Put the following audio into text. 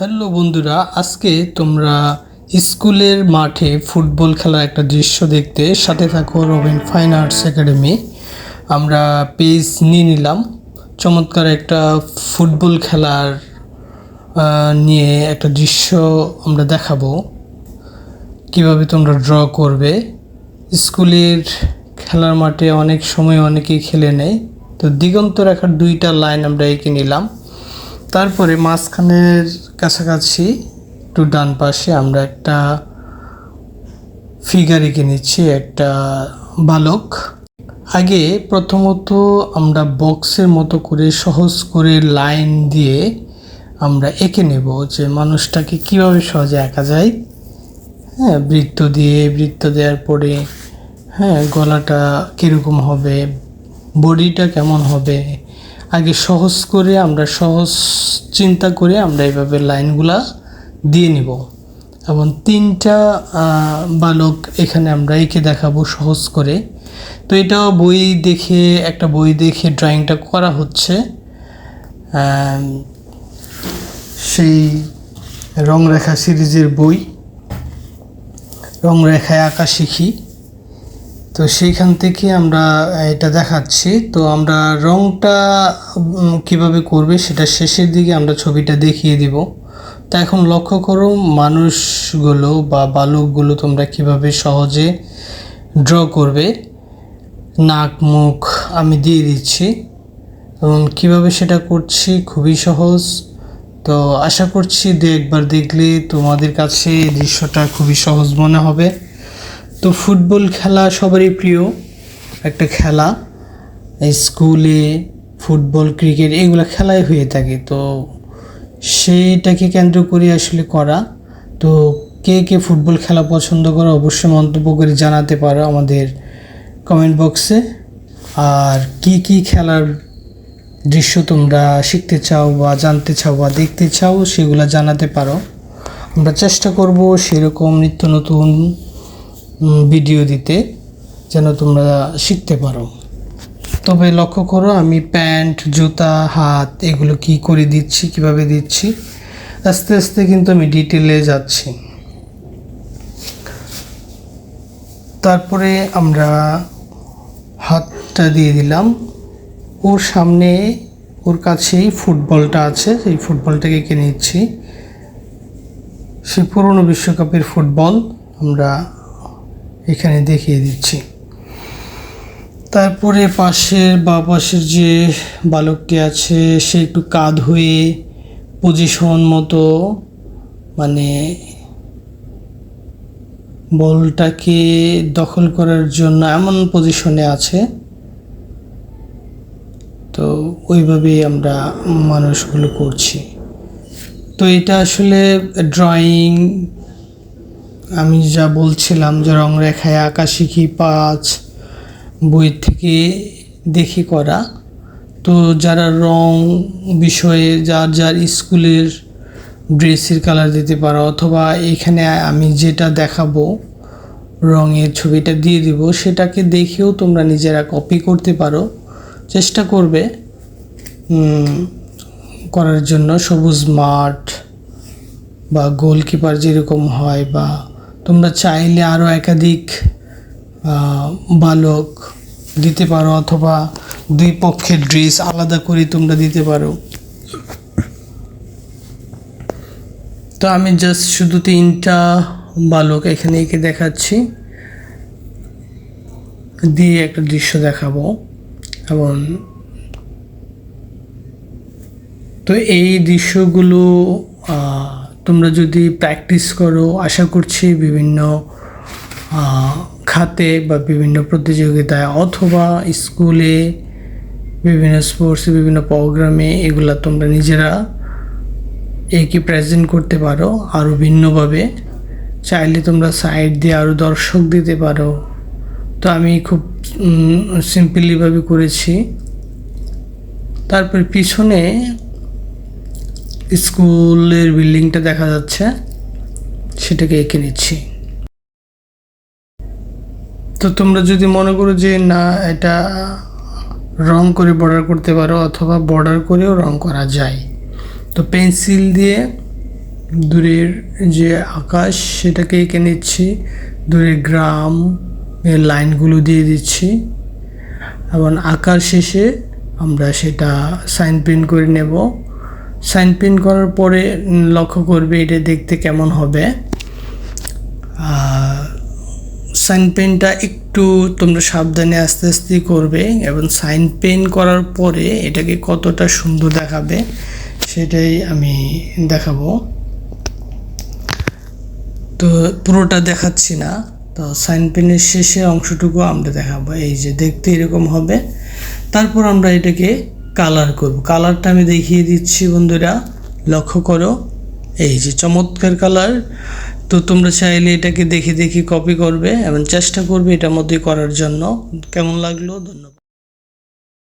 Hello বন্ধুরা, আজকে তোমরা স্কুলের মাঠে ফুটবল খেলার একটা দৃশ্য দেখতে সাথে থাকো রবিন ফাইন আর্টস একাডেমি। আমরা পেজ নিয়ে নিলাম। চমৎকার একটা ফুটবল খেলার নিয়ে একটা দৃশ্য আমরা দেখাবো। কীভাবে তোমরা ড্র করবে? স্কুলের খেলার মাঠে অনেক সময় অনেকেই খেলে নেয়। তো দিগন্ত রেখার দুইটা লাইন আমরা এঁকে নিলাম। তারপরে মাঝখানের কাছাকাছি, একটু ডান পাশে আমরা একটা ফিগার এঁকে নিচ্ছি, একটা বালক। আগে প্রথমত আমরা বক্সের মতো করে, সহজ করে লাইন দিয়ে আমরা এঁকে নেব যে মানুষটাকে কীভাবে সহজে আঁকা যায়। হ্যাঁ বৃত্ত দিয়ে, বৃত্ত দেওয়ার পরে হ্যাঁ গলাটা কীরকম হবে, বডিটা কেমন হবে আগে সহজ করে আমরা সহজ চিন্তা করে আমরা এইভাবে লাইনগুলা দিয়ে নিব। এবং তিনটা বালক এখানে আমরা এঁকে দেখাবো সহজ করে। তো এটাও বই দেখে, একটা বই দেখে ড্রয়িংটা করা হচ্ছে। সেই সেই রংরেখা সিরিজের বই। রং রেখায় আঁকা শিখি। তো সেইখান থেকে আমরা এটা দেখাচ্ছি। তো আমরা রংটা কীভাবে করবে সেটা শেষের দিকে আমরা ছবিটা দেখিয়ে দিব। তা এখন লক্ষ্য করো, মানুষগুলো বা বালকগুলো তোমরা কীভাবে সহজে ড্র করবে। নাক, মুখ আমি দিয়ে দিচ্ছি। এবং কীভাবে সেটা করছি খুবই সহজ। তো আশা করছি দু একবার দেখলে তোমাদের কাছে দৃশ্যটা খুবই সহজ মনে হবে। তো ফুটবল খেলা সবারই প্রিয়। একটা খেলা স্কুলে ফুটবল, ক্রিকেট এগুলো খেলাই হয়ে থাকে। তো সেইটাকে কেন্দ্র করে আসলে করা। তো কে কে ফুটবল খেলা পছন্দ করো অবশ্যই মন্তব্য করে জানাতে পারো আমাদের কমেন্ট বক্সে আর কি কি খেলার দৃশ্য তোমরা শিখতে চাও বা জানতে চাও বা দেখতে চাও সেগুলো জানাতে পারো। আমরা চেষ্টা করব সেরকম নিত্য নতুন ভিডিও দিতে যেন তোমরা শিখতে পারো। তবে লক্ষ্য করো, আমি প্যান্ট, জুতা, হাত, এগুলো কি করে দিচ্ছি, কীভাবে দিচ্ছি, আস্তে আস্তে কিন্তু আমি ডিটেলে যাচ্ছি। তারপরে আমরা হাতটা দিয়ে দিলাম। ওর সামনে, ওর কাছেই ফুটবলটা আছে, সেই ফুটবলটাকে এঁকে নিচ্ছি। সেই পুরনো বিশ্বকাপের ফুটবল আমরা এখানে দেখিয়ে দিচ্ছি। তারপরে পাশের বা পাশের যে বালকটি আছে, সে একটু কাঁধ হয়ে পজিশন মতো মানে বলটাকে দখল করার জন্য এমন পজিশনে আছে। তো ওইভাবেই আমরা মানুষগুলো করছি। তো এটা আসলে ড্রয়িং আমি যা বলছিলাম যে রং রেখায় আঁকা শিখি পাঁচ বই থেকে দেখি করা। তো যারা রং বিষয়ে যার যার স্কুলের ড্রেসের কালার দিতে পারো অথবা এখানে আমি যেটা দেখাবো, রঙের ছবিটা দিয়ে দিব, সেটাকে দেখেও তোমরা নিজেরা কপি করতে পারো। চেষ্টা করবে করার জন্য। সবুজ মাঠ বা গোলকিপার যেরকম হয় বা তোমরা চাইলে আরও একাধিক বালক দিতে পারো অথবা দুই পক্ষের ড্রেস আলাদা করে তোমরা দিতে পারো। তো আমি জাস্ট শুধু তিনটা বালক এখানে এঁকে দেখাচ্ছি। দিয়ে একটা দৃশ্য দেখাবো। এবং তো এই দৃশ্যগুলো তোমরা যদি প্র্যাকটিস করো, আশা করছি বিভিন্ন খাতে বা বিভিন্ন প্রতিযোগিতায় অথবা স্কুলে বিভিন্ন স্পোর্টসে বিভিন্ন প্রোগ্রামে এগুলো তোমরা নিজেরা একে প্রেজেন্ট করতে পারো আরও ভিন্নভাবে। চাইলে তোমরা সাইড দিয়ে আরও দর্শক দিতে পারো। তো আমি খুব সিম্পলিভাবে করেছি। তারপর পিছনে স্কুলের বিল্ডিংটা দেখা যাচ্ছে। সেটাকে এঁকে নিচ্ছি। তো তোমরা যদি মনে করো যে না, এটা রং করে বর্ডার করতে পারো অথবা বর্ডার করেও রং করা যায়। তো পেন্সিল দিয়ে দূরের যে আকাশ, সেটাকে এঁকে নিচ্ছি। দূরের গ্রাম এর লাইনগুলো দিয়ে দিচ্ছি। এবং আঁকার শেষে আমরা সেটা সাইন প্রিন্ট করে নেব। সাইন প্রিন্ট করার পরে লক্ষ্য করবে এটা দেখতে কেমন হবে। সাইন পেনটা একটু তোমরা সাবধানে আস্তে আস্তে করবে এবং সাইন পেন করার পরে এটাকে কতটা সুন্দর দেখাবে সেটাই আমি দেখাবো। তো পুরোটা দেখাচ্ছি না। তো সাইন পেনের শেষে অংশটুকু আমরা দেখাবো। এই যে দেখতে এরকম হবে। তারপর আমরা এটাকে কালার করব। কালারটা আমি দেখিয়ে দিচ্ছি বন্ধুরা। লক্ষ্য করো, এই যে চমৎকার কালার তো তোমরা চাইলে এটাকে দেখে দেখে কপি করবে এবং চেষ্টা করবে এটার মধ্যে করার জন্য। কেমন লাগল? ধন্যবাদ।